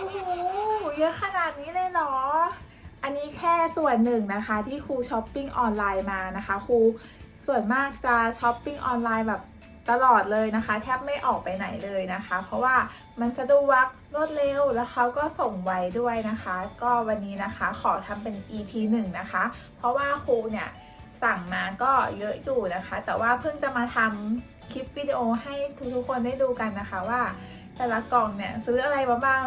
โอ้โหเยอะขนาดนี้เลยเหรอ อันนี้แค่ส่วนหนึ่งนะคะที่ครูช้อปปิ้งออนไลน์มานะคะครูส่วนมากจะช้อปปิ้งออนไลน์แบบตลอดเลยนะคะ แทบไม่ออกไปไหนเลยนะคะ เพราะว่ามันสะดวกรวดเร็วแล้วเขาก็ส่งไวด้วยนะคะ ก็วันนี้นะคะขอทำเป็น EP 1 นะคะ เพราะว่าครูเนี่ยสั่งมาก็เยอะอยู่นะคะ แต่ว่าเพิ่งจะมาทำคลิปวิดีโอให้ทุกๆคนได้ดูกันนะคะว่า แต่ละกล่องเนี่ยซื้ออะไรมาบ้าง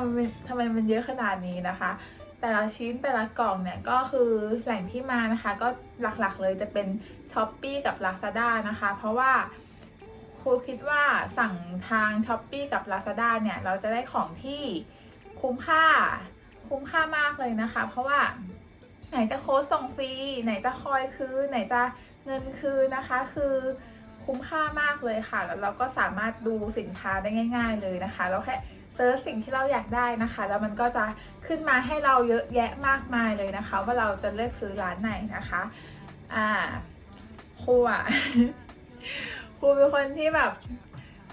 ทำไมมันเยอะขนาดนี้นะคะ แต่ละชิ้นแต่ละกล่องเนี่ยก็คือแหล่งที่มานะคะ ก็หลักๆเลยจะเป็น s h อ p e e กับ Lazada นะคะ เพราะว่าครูคิดว่าสั่งทาง s h อ p e e กับ Lazada เนี่ยเราจะได้ของที่คุ้มค่าคุ้มค่ามากเลยนะคะ เพราะว่าไหนจะโค้ดส่งฟรีไหนจะคอยคืนไหนจะเงินคืนนะคะ คือ คุ้มค่ามากเลยค่ะ แล้วเราก็สามารถดูสินค้าได้ง่าย ๆ เลยนะคะ เราแค่เซิร์ชสิ่งที่เราอยากได้นะคะ แล้วมันก็จะขึ้นมาให้เราเยอะแยะมากมายเลยนะคะ ว่าเราจะเลือกซื้อร้านไหนนะคะ อ่าครูอะครูเป็นคนที่แบบ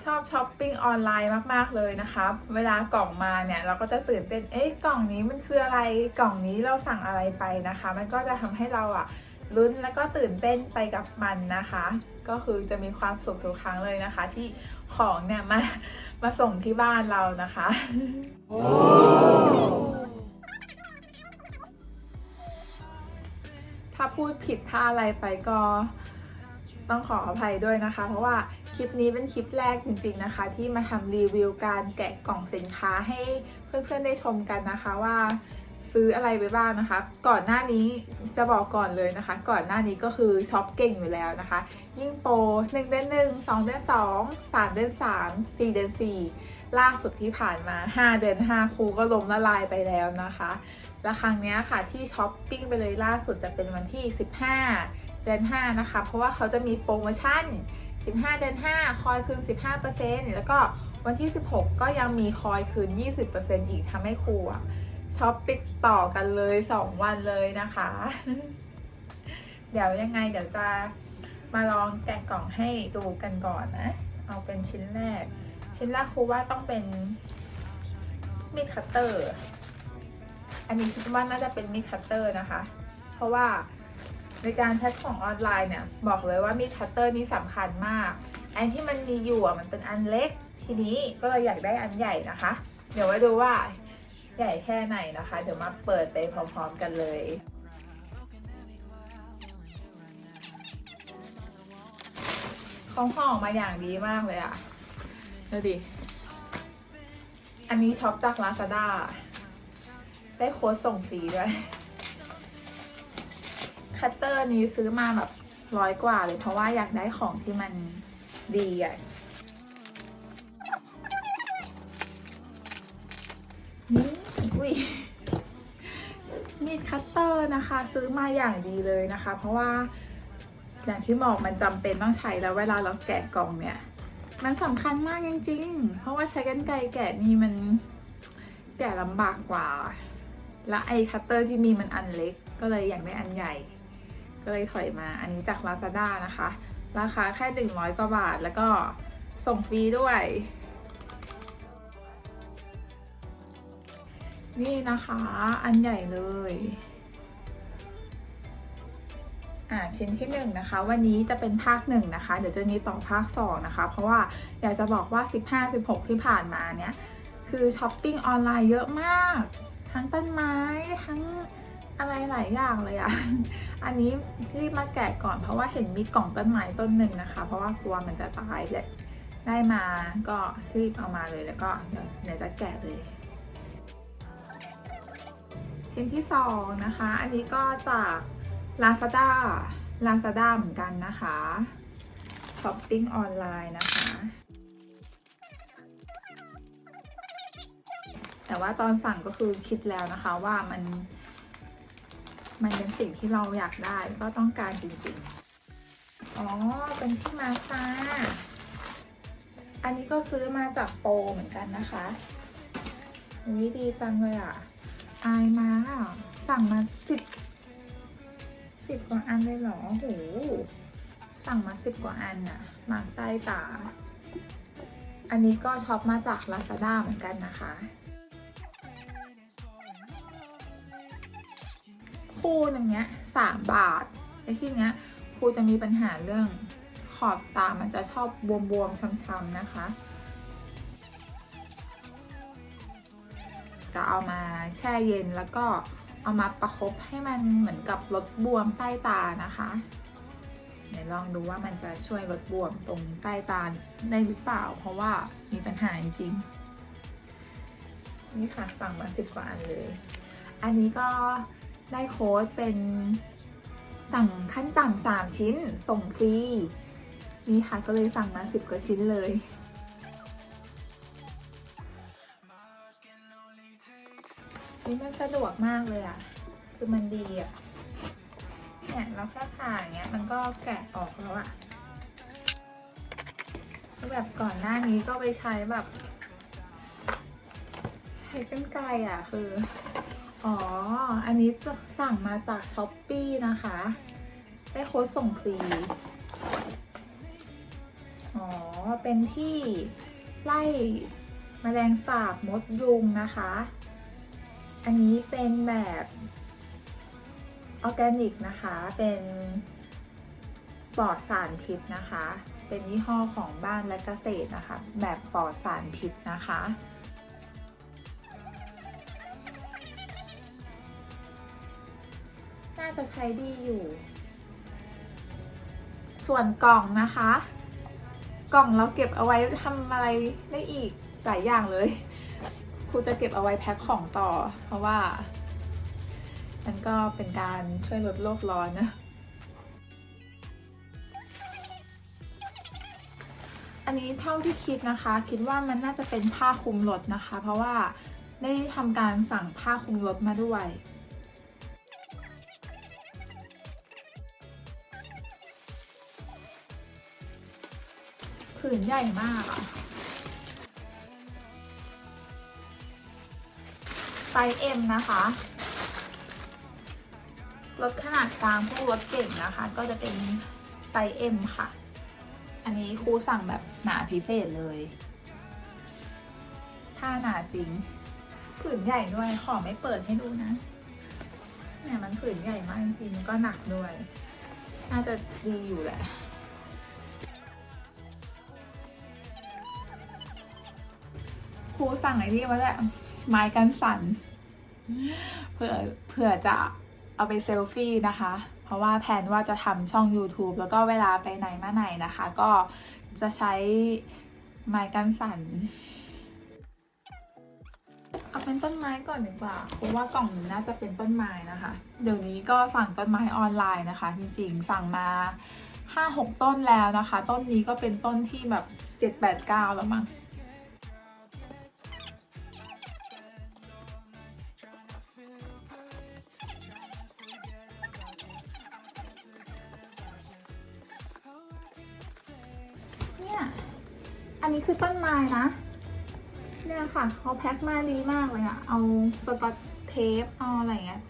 ชอบช้อปปิ้งออนไลน์มาก ๆ เลยนะคะ เวลากล่องมาเนี่ยเราก็จะตื่นเต้น เอ๊ะ กล่องนี้มันคืออะไร กล่องนี้เราสั่งอะไรไปนะคะ มันก็จะทำให้เราอะ ลุ้นแล้วก็ตื่นเต้นไปกับมันนะคะ ก็คือจะมีความสุขทุกครั้งเลยนะคะ ที่ของเนี่ยมามาส่งที่บ้านเรานะคะ ถ้าพูดผิดถ้าอะไรไปก็ต้องขออภัยด้วยนะคะ เพราะว่าคลิปนี้เป็นคลิปแรกจริงๆนะคะ ที่มาทำรีวิวการแกะกล่องสินค้าให้เพื่อนๆได้ชมกันนะคะว่า ซื้ออะไรไปบ้างนะคะ ก่อนหน้านี้จะบอกก่อนเลยนะคะ ก่อนหน้านี้ก็คือช็อปเก่งอยู่แล้วนะคะ ยิ่งโปร1เดือน1 2เดือน2 3เดือน3 4เดือน4ล่าสุดที่ผ่านมา 5 เดือน5ครูก็ล้มละลายไปแล้วนะคะ และครั้งนี้ค่ะที่ช้อปปิ้งไปเลยล่าสุดจะเป็นวันที่ 15 เดือน5นะคะ เพราะว่าเขาจะมีโปรโมชั่น 15 เดือน5 คอยคืน 15%แล้วก็วันที่ 16 ก็ยังมีคอยคืน 20%อีกทำให้ครูอะ ช้อปติดต่อกันเลย2วันเลยนะคะ เดี๋ยวยังไงเดี๋ยวจะมาลองแกะกล่องให้ดูกันก่อนนะ เอาเป็นชิ้นแรก ชิ้นแรกครูว่าต้องเป็นมีดคัตเตอร์ อันนี้คิดว่าน่าจะเป็นมีดคัตเตอร์นะคะ เพราะว่าในการแพ็คของออนไลน์เนี่ย บอกเลยว่ามีดคัตเตอร์นี่สำคัญมาก อันที่มันมีอยู่อะมันเป็นอันเล็ก ทีนี้ก็เลยอยากได้อันใหญ่นะคะ เดี๋ยวไว้ดูว่า ใหญ่แค่ไหนนะคะ เดี๋ยวมาเปิดไปพร้อมๆกันเลยเขาห่อมาอย่างดีมากเลยอะดูดิ อันนี้ช็อปจาก Lazada ได้โค้ดส่งฟรีด้วย คัตเตอร์นี้ซื้อมาแบบร้อยกว่าเลย เพราะว่าอยากได้ของที่มันดีอะ อุ้ยมีดคัตเตอร์นะคะ ซื้อมาอย่างดีเลยนะคะ เพราะว่าอย่างที่บอกมันจำเป็นต้องใช้แล้วเวลาเราแกะกล่องเนี่ย มันสำคัญมากจริงๆ เพราะว่าใช้กันไกรแกะนี่มันแกะลำบากกว่า และไอ้คัตเตอร์ที่มีมันอันเล็ก ก็เลยอยากได้อันใหญ่ ก็เลยถอยมาอันนี้จาก Lazada นะคะ ราคาแค่ 100กว่าบาทแล้วก็ส่งฟรีด้วย นี่นะคะ อันใหญ่เลย อ่าชิ้นที่หนึ่งนะคะ วันนี้จะเป็นภาคหนึ่งนะคะ เดี๋ยวจะมีต่อภาคสองนะคะ เพราะว่าอยากจะบอกว่า 15-16 ที่ผ่านมาเนี่ย คือช้อปปิ้งออนไลน์เยอะมาก ทั้งต้นไม้ทั้งอะไรหลายอย่างเลยอะ อันนี้รีบมาแกะก่อนเพราะว่าเห็นมีกล่องต้นไม้ต้นหนึ่งนะคะ เพราะว่ากลัวมันจะตายเลยได้มาก็รีบเอามาเลยแล้วก็เดี๋ยวเดี๋ยวจะแกะเลย ชิ้นที่สองนะคะ อันนี้ก็จาก Lazada Lazada เหมือนกันนะคะช้อปปิ้งออนไลน์นะคะ แต่ว่าตอนสั่งก็คือคิดแล้วนะคะว่ามัน มันเป็นสิ่งที่เราอยากได้ก็ต้องการจริงๆ อ๋อ เป็นที่มาค่ะ อันนี้ก็ซื้อมาจากโปรเหมือนกันนะคะวิดีจังเลยอะ อายมา สั่งมาสิบสิบกว่าอันเลยเหรอโหสั่งมาสิบกว่าอันน่ะ มาใต้ตา อันนี้ก็ช็อปมาจากลาซาด้าเหมือนกันนะคะคู่อย่างเงี้ยสามบาทไอ้ที่เนี้ยคู่จะมีปัญหาเรื่องขอบตามันจะชอบบวมๆช้ำๆนะคะ จะเอามาแช่เย็นแล้วก็เอามาประคบให้มันเหมือนกับลดบวมใต้ตานะคะเดี๋ยวลองดูว่ามันจะช่วยลดบวมตรงใต้ตาได้หรือเปล่า เพราะว่ามีปัญหาจริง นี่ค่ะสั่งมาสิบกว่าอันเลย อันนี้ก็ได้โค้ดเป็นสั่งขั้นต่ำสามชิ้นส่งฟรี นี่ค่ะก็เลยสั่งมาสิบกว่าชิ้นเลย นี่มันสะดวกมากเลยอะ่ะคือมันดีอะ่ะเนี่ยเราแค่ผ่าอย่างเงี้ยมันก็แกะออกแล้วอะ่ะแบบก่อนหน้านี้ก็ไปใช้แบบ ใช้กันไกลอะคือ อ๋อ อันนี้จะสั่งมาจากช้อปปีนะคะ ได้โค้ดส่งฟรี อ๋อ เป็นที่ไล่แมลงสาบมดยุงนะคะ อันนี้เป็นแบบออร์แกนิกนะคะ เป็นปลอดสารพิษนะคะ เป็นยี่ห้อของบ้านและเกษตรนะคะ แบบปลอดสารพิษนะคะ น่าจะใช้ดีอยู่ ส่วนกล่องนะคะ กล่องเราเก็บเอาไว้ทำอะไรได้อีกหลายอย่างเลย ครูจะเก็บเอาไว้แพ็คของต่อ เพราะว่า มันก็เป็นการช่วยลดโลกร้อนนะ อันนี้เท่าที่คิดนะคะ คิดว่ามันน่าจะเป็นผ้าคลุมรถนะคะ เพราะว่าได้ทำการสั่งผ้าคลุมรถมาด้วยผืนใหญ่มากอะ ส์ M นะคะรถขนาดกลางพวกรถเก่งนะคะ ก็จะเป็นไซส์ M ค่ะ อันนี้ครูสั่งแบบหนาพิเศษเลย ถ้าหนาจริงผืนใหญ่ด้วย ขอไม่เปิดให้ดูนะเนี่ยมันผืนใหญ่มากจริงๆก็หนักด้วย น่าจะดีอยู่แหละครูสั่งไอ้นี่มาแหละไม้กันสั่น เผื่อเผื่อจะเอาไปเซลฟี่นะคะ เพราะว่าแผนว่าจะทำช่อง YouTube แล้วก็เวลาไปไหนมาไหนนะคะ ก็จะใช้ไม้กันสั่นเอาเป็นต้นไม้ก่อนดีกว่าเพราะว่ากล่องนี้น่าจะเป็นต้นไม้นะคะ เดี๋ยวนี้ก็สั่งต้นไม้ออนไลน์นะคะ จริงๆสั่งมาห้าหกต้นแล้วนะคะ ต้นนี้ก็เป็นต้นที่แบบเจ็ดแปดเก้าแล้วมั้ง มาดีมากเลยอะเอาสกอตเทปเอาอะไรเงี้ย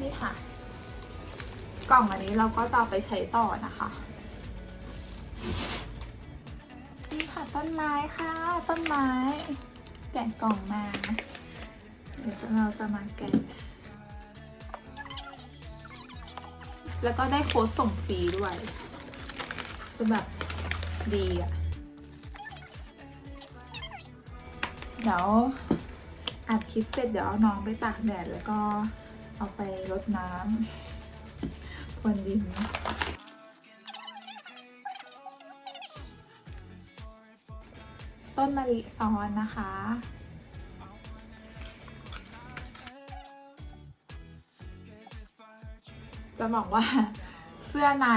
นี่ค่ะ กล่องอันนี้เราก็จะไปใช้ต่อนะคะ นี่ค่ะต้นไม้ค่ะ ต้นไม้ แกะกล่องมาเดี๋ยวเราจะมาแกะแล้วก็ได้โค้ดส่งฟรีด้วยคือแบบ ดีอะ่ะ เดี๋ยวอัดคลิปเสร็จเดี๋ยวเอาน้องไปตากแดดแล้วก็เอาไปรดน้ำพรวนดินต้นมะลิซ้อนนะคะจะบอกว่าเสื้อใน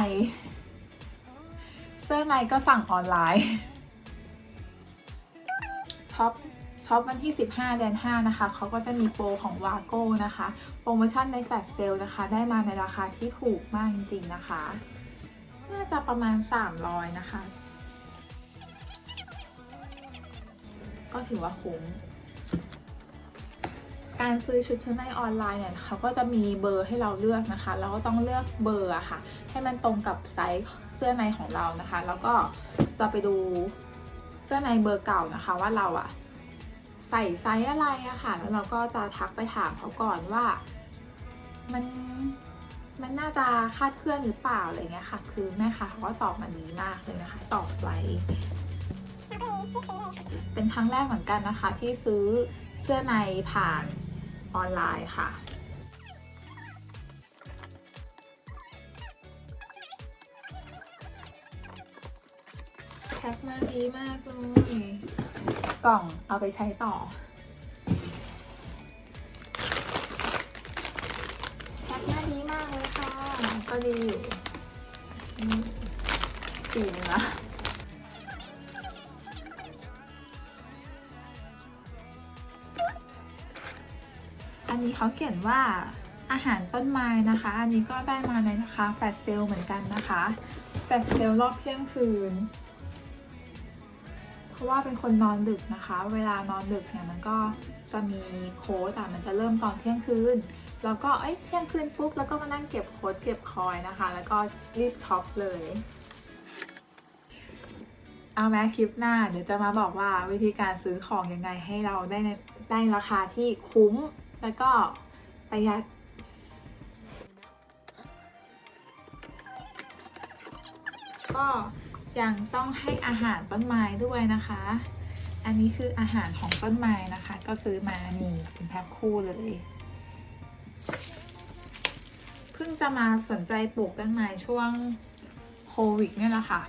สื้อในก็สั่งออนไลน์ช็อปช็อปวันที่ 15 เดือน 5 นะคะ เขาก็จะมีโปรของวาโก้นะคะ โปรโมชั่นในแฟลชเซลนะคะ ได้มาในราคาที่ถูกมากจริงๆนะคะ น่าจะประมาณ 300 นะคะ ก็ถือว่าคุ้ม การซื้อชุดชั้นในออนไลน์เนี่ยเขาก็จะมีเบอร์ให้เราเลือกนะคะ เราก็ต้องเลือกเบอร์อะค่ะ ให้มันตรงกับไซส์ เสื้อในของเรานะคะ แล้วก็จะไปดูเสื้อในเบอร์เก่านะคะ ว่าเราอะใส่ไซส์อะไรอะค่ะ แล้วเราก็จะทักไปถามเขาก่อนว่า มันมันน่าจะคาดเคลื่อนหรือเปล่าอะไรเงี้ยค่ะ คือแม่ค้าเขาก็ตอบมาดีมากเลยนะคะ ตอบไวเป็นครั้งแรกเหมือนกันนะคะ ที่ซื้อเสื้อในผ่านออนไลน์ค่ะ แพ็คมาดีมากเลยกล่องเอาไปใช้ต่อแพ็คมาดีมากเลยค่ะ ก็ดีอยู่นี่สีเนื้ออันนี้เขาเขียนว่าอาหารต้นไม้นะคะ อันนี้ก็ได้มาในราคาแฟลชเซลเหมือนกันนะคะแฟลชเซลรอบเที่ยงคืนเพ ราะว่าเป็นคนนอนดึกนะคะ เวลานอนดึกเนี่ยมันก็จะมีโค้ดอ่มันจะเริ่มตอนเที่ยงคืนแล้วก็เอ้ยเที่ยงคืนปุ๊บแล้วก็มานั่งเก็บโค้ดเก็บคอยนะคะ แล้วก็รีบช็อปเลย เอาแม้คลิปหน้าเดี๋ยวจะมาบอกว่าวิธีการซื้อของยังไงให้เราได้ได้ราคาที่คุ้ม แล้วก็ประหยัดก็ ยังต้องให้อาหารต้นไม้ด้วยนะคะ อันนี้คืออาหารของต้นไม้นะคะ ก็ซื้อมานี่เป็นแพ็คคู่เลย เพิ่งจะมาสนใจปลูกต้นไม้ช่วงโควิดเนี่ยแหละค่ะ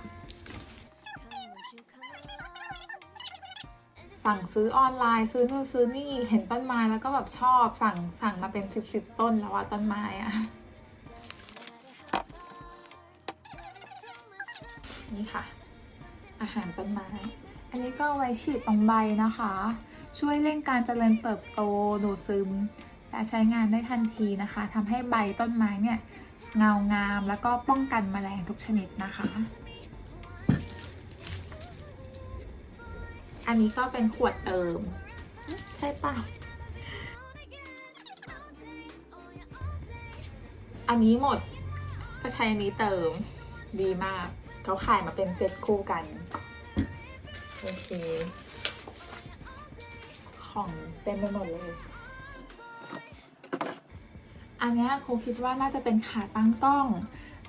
สั่งซื้อออนไลน์ซื้อนู่นซื้อนี่เห็นต้นไม้แล้วก็แบบชอบสั่งสั่งมาเป็นสิบสิบต้นแล้วอะต้นไม้อะ นี่ค่ะ อาหารต้นไม้ อันนี้ก็ไว้ฉีดตรงใบนะคะ ช่วยเร่งการเจริญเติบโตดูดซึม และใช้งานได้ทันทีนะคะทำให้ใบต้นไม้เนี่ยเงางามแล้วก็ป้องกันแมลงทุกชนิดนะคะ อันนี้ก็เป็นขวดเติม ใช่ป่ะอันนี้หมดก็ใช้อันนี้เติมดีมาก เขาขายมาเป็นเซตคู่กัน โอเค ของเต็มไปหมดเลย อันนี้ครูคิดว่าน่าจะเป็นขาตั้งกล้อง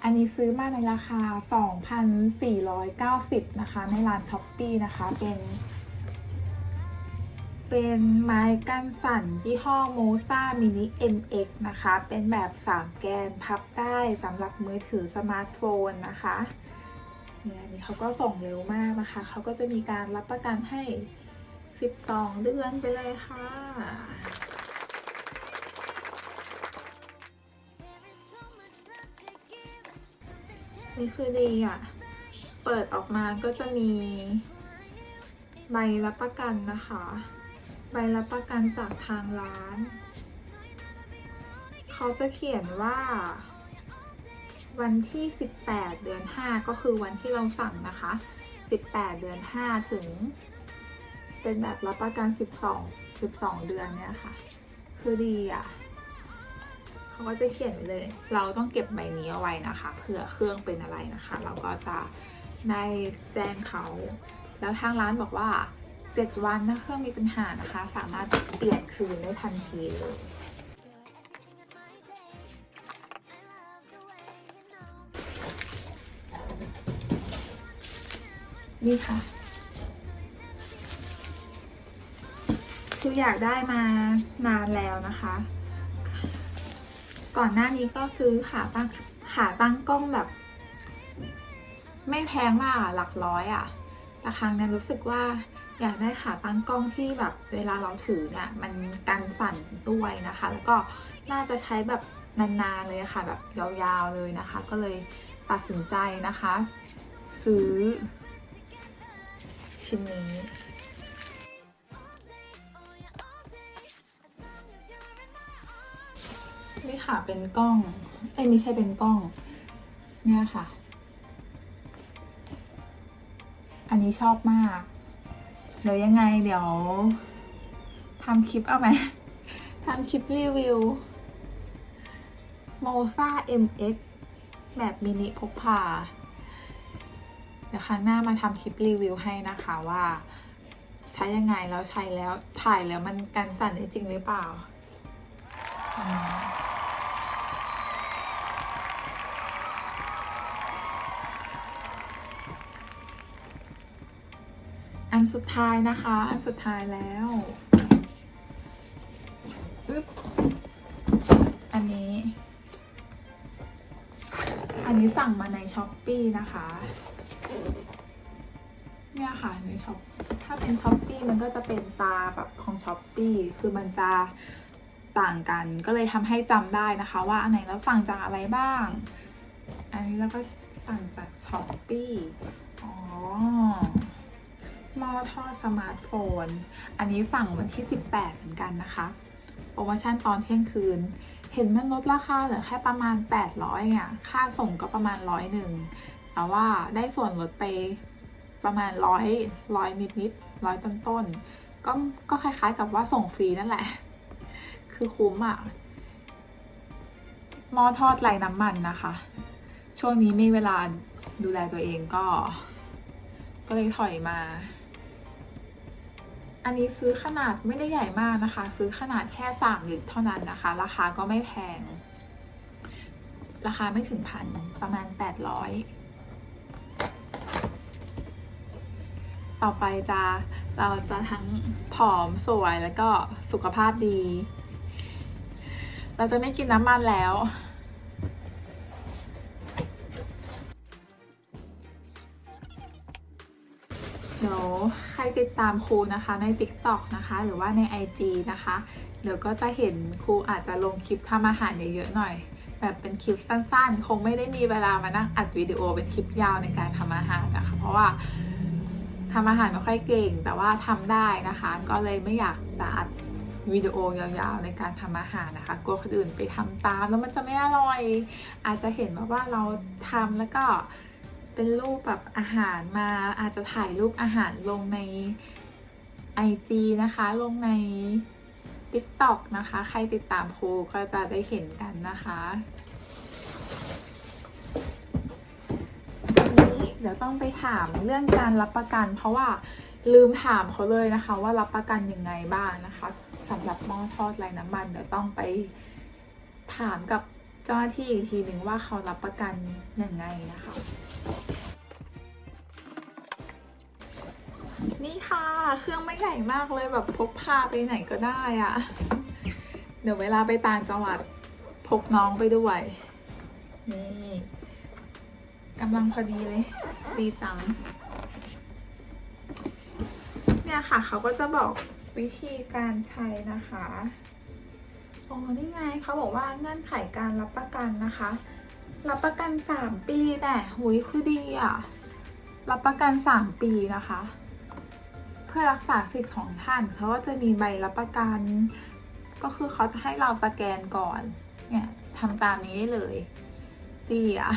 อันนี้ซื้อมาในราคา 2,490 นะคะ ในร้านช้อปปีนะคะ เป็น เป็นไม้กันสั่นยี่ห้อโมซามินิ MX นะคะ เป็นแบบ 3 แกนพับได้สำหรับมือถือสมาร์ทโฟนนะคะ เนี่ยอันนี้เขาก็ส่งเร็วมากนะคะ เขาก็จะมีการรับประกันให้ 12 เดือนไปเลยค่ะ นี่คือดีอะ เปิดออกมาก็จะมีใบรับประกันนะคะ ใบรับประกันจากทางร้าน เขาจะเขียนว่า วันที่ 18 เดือน 5 ก็คือวันที่เราสั่งนะคะ 18 เดือน 5 ถึง เป็นแบบรับประกัน 12 12 เดือนเนี่ยค่ะ คือดีอะเขาก็จะเขียนไว้เลย เราต้องเก็บใบนี้เอาไว้นะคะ เผื่อเครื่องเป็นอะไรนะคะ เราก็จะได้แจ้งเขา แล้วทางร้านบอกว่า 7 วันถ้าเครื่องมีปัญหานะคะ สามารถเปลี่ยนคืนได้ทันทีเลย นี่ค่ะคืออยากได้มานานแล้วนะคะ ก่อนหน้านี้ก็ซื้อขาตั้งขาตั้งกล้องแบบ ไม่แพงมากหลักร้อยอะแต่ครั้งนี้รู้สึกว่าอยากได้ขาตั้งกล้องที่แบบเวลาเราถือเนี่ยมันกันสั่นด้วยนะคะ แล้วก็น่าจะใช้แบบนานๆเลยค่ะ แบบยาวๆเลยนะคะ ก็เลยตัดสินใจนะคะ ซื้อ ชิ้นนี้นี่ค่ะเป็นกล้องเอ้ยไม่ใช่เป็นกล้อง เนี่ยค่ะ อันนี้ชอบมาก เดี๋ยวยังไงเดี๋ยวทำคลิปเอาไหมทำคลิปรีวิว Moza MX แบบมินิพกพา เดี๋ยวครั้งหน้ามาทำคลิปรีวิวให้นะคะว่า ใช้ยังไงแล้วใช้แล้วถ่ายแล้วมันกันสั่นได้จริงหรือเปล่าอันสุดท้ายนะคะ อันสุดท้ายแล้วอึ๊บอันนี้ อันนี้สั่งมาในช้อปปีนะคะ เนี่ยค่ะในช็อปถ้าเป็นช้อปปีมันก็จะเป็นตาแบบของช้อปปีคือมันจะต่างกันก็เลยทำให้จำได้นะคะ ว่าอันไหนเราสั่งจากอะไรบ้าง อันนี้เราก็สั่งจากช้อปปีอ๋อหม้อทอดสมาร์ทโฟน อันนี้สั่งวันที่ 18 เหมือนกันนะคะโปรโมชั่นตอนเที่ยงคืน เห็นมันลดราคาเหลือแค่ประมาณ 800อะค่าส่งก็ประมาณร้อยหนึ่งแต่ว่าได้ส่วนลดไป ประมาณร้อยร้อยนิดนิดร้อยต้นต้นก็ก็คล้ายๆกับว่าส่งฟรีนั่นแหละ คือคุ้มอะหม้อทอดไร้น้ำมันนะคะ ช่วงนี้มีเวลาดูแลตัวเองก็ ก็เลยถอยมา อันนี้ซื้อขนาดไม่ได้ใหญ่มากนะคะ ซื้อขนาดแค่สามลิตรเท่านั้นนะคะ ราคาก็ไม่แพง ราคาไม่ถึงพันประมาณแปดร้อย ต่อไปจะเราจะทั้งผอมสวยแล้วก็สุขภาพดี เราจะไม่กินน้ำมันแล้วเดี๋ยวใครติดตามครูนะคะใน TikTok นะคะ หรือว่าใน IG นะคะ เดี๋ยวก็จะเห็นครูอาจจะลงคลิปทำอาหารเยอะๆหน่อย แบบเป็นคลิปสั้นๆ คงไม่ได้มีเวลามานั่งอัดวิดีโอเป็นคลิปยาวในการทำอาหารนะคะ เพราะว่า ทำอาหารไม่ค่อยเก่ง แต่ว่าทำได้นะคะ ก็เลยไม่อยากจะอัดวิดีโอยาวๆในการทำอาหารนะคะกลัวคนอื่นไปทำตามแล้วมันจะไม่อร่อย อาจจะเห็นแบบว่าเราทำแล้วก็เป็นรูปแบบอาหารมา อาจจะถ่ายรูปอาหารลงใน IG นะคะ ลงใน TikTok นะคะ ใครติดตามครูก็จะได้เห็นกันนะคะ ดี๋ยวต้องไปถามเรื่องการรับประกัน เพราะว่าลืมถามเขาเลยนะคะ ว่ารับประกันยังไงบ้างนะคะสำหรับหม้อทอดไร้น้ำมันเดี๋ยวต้องไปถามกับเจ้าหน้าที่อีกทีหนึ่งว่าเขารับประกันยังไงนะคะ นี่ค่ะเครื่องไม่ใหญ่มากเลยแบบพกพาไปไหนก็ได้อะเดี๋ยวเวลาไปต่างจังหวัดพกน้องไปด้วยนี่ กำลังพอดีเลย ดีจัง เนี่ยค่ะ เขาก็จะบอกวิธีการใช้นะคะอ๋อนี่ไงเขาบอกว่าเงื่อนไขการรับประกันนะคะ รับประกันสามปีแต่หุยคือดีอะ รับประกันสามปีนะคะ เพื่อรักษาสิทธิ์ของท่านเขาก็จะมีใบรับประกัน ก็คือเขาจะให้เราสแกนก่อน เนี่ยทำตามนี้ได้เลย ดีอะ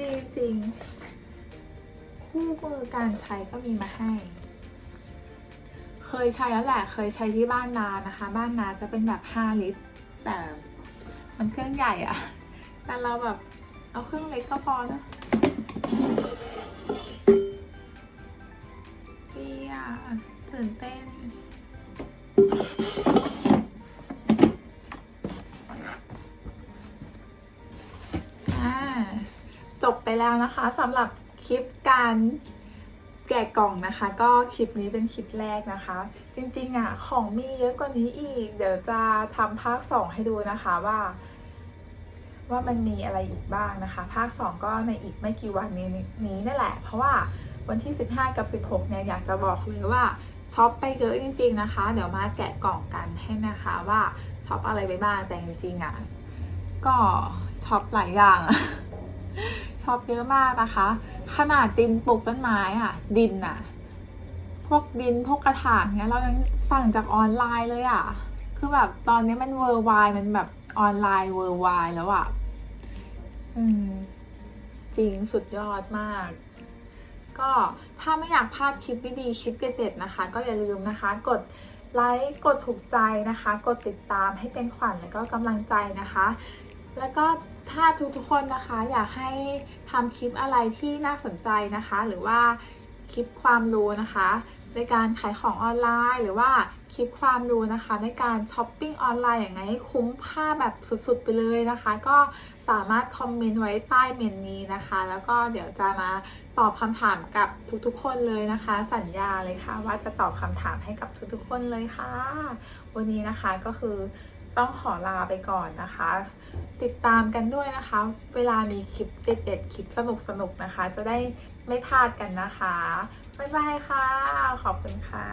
ดีจริง คู่มือการใช้ก็มีมาให้ เคยใช้แล้วแหละ เคยใช้ที่บ้านนานะคะ บ้านนาจะเป็นแบบ 5 ลิตร แต่มันเครื่องใหญ่อะแต่เราแบบเอาเครื่องเล็กก็พอนะดีอะตื่นเต้น ไปแล้วนะคะสำหรับคลิปการแกะกล่องนะคะ ก็คลิปนี้เป็นคลิปแรกนะคะ จริงๆอะของมีเยอะกว่านี้อีก เดี๋ยวจะทำภาคสองให้ดูนะคะว่า ว่ามันมีอะไรอีกบ้างนะคะ ภาค 2 ก็ในอีกไม่กี่วันนี้นี้นั่นแหละ เพราะว่าวันที่ 15 กับ 16 เนี่ยอยากจะบอกเลยว่าช็อปไปเยอะจริง ๆนะคะ เดี๋ยวมาแกะกล่องกันให้นะคะว่าช็อปอะไรไปบ้างแต่จริงๆอะก็ช็อปหลายอย่าง ช็อปเยอะมากนะคะ ขนาดดินปลูกต้นไม้อะดินอะพวกดินพวกกระถางเนี้ยเรายังสั่งจากออนไลน์เลยอะคือแบบตอนนี้มันเวอร์ไวมันแบบออนไลน์เวอร์ไวแล้วอะอืมจริงสุดยอดมาก ก็ถ้าไม่อยากพลาดคลิปดีๆคลิปเด็ดๆนะคะ ก็อย่าลืมนะคะ กดไลค์กดถูกใจนะคะ กดติดตามให้เป็นขวัญและก็กำลังใจนะคะ แล้วก็ ถ้าทุกๆคนนะคะอยากให้ทำคลิปอะไรที่น่าสนใจนะคะ หรือว่าคลิปความรู้นะคะในการขายของออนไลน์หรือว่าคลิปความรู้นะคะ ในการช้อปปิ้งออนไลน์อย่างไงให้คุ้มค่าแบบสุดๆไปเลยนะคะ ก็สามารถคอมเมนต์ไว้ใต้เมนนี้นะคะ แล้วก็เดี๋ยวจะมาตอบคำถามกับทุกๆ คนเลยนะคะ สัญญาเลยค่ะ ว่าจะตอบคำถามให้กับทุกๆ คนเลยค่ะ วันนี้นะคะก็คือ ต้องขอลาไปก่อนนะคะ ติดตามกันด้วยนะคะ เวลามีคลิปเด็ดๆคลิปสนุกๆนะคะ จะได้ไม่พลาดกันนะคะ บ๊ายบายค่ะ ขอบคุณค่ะ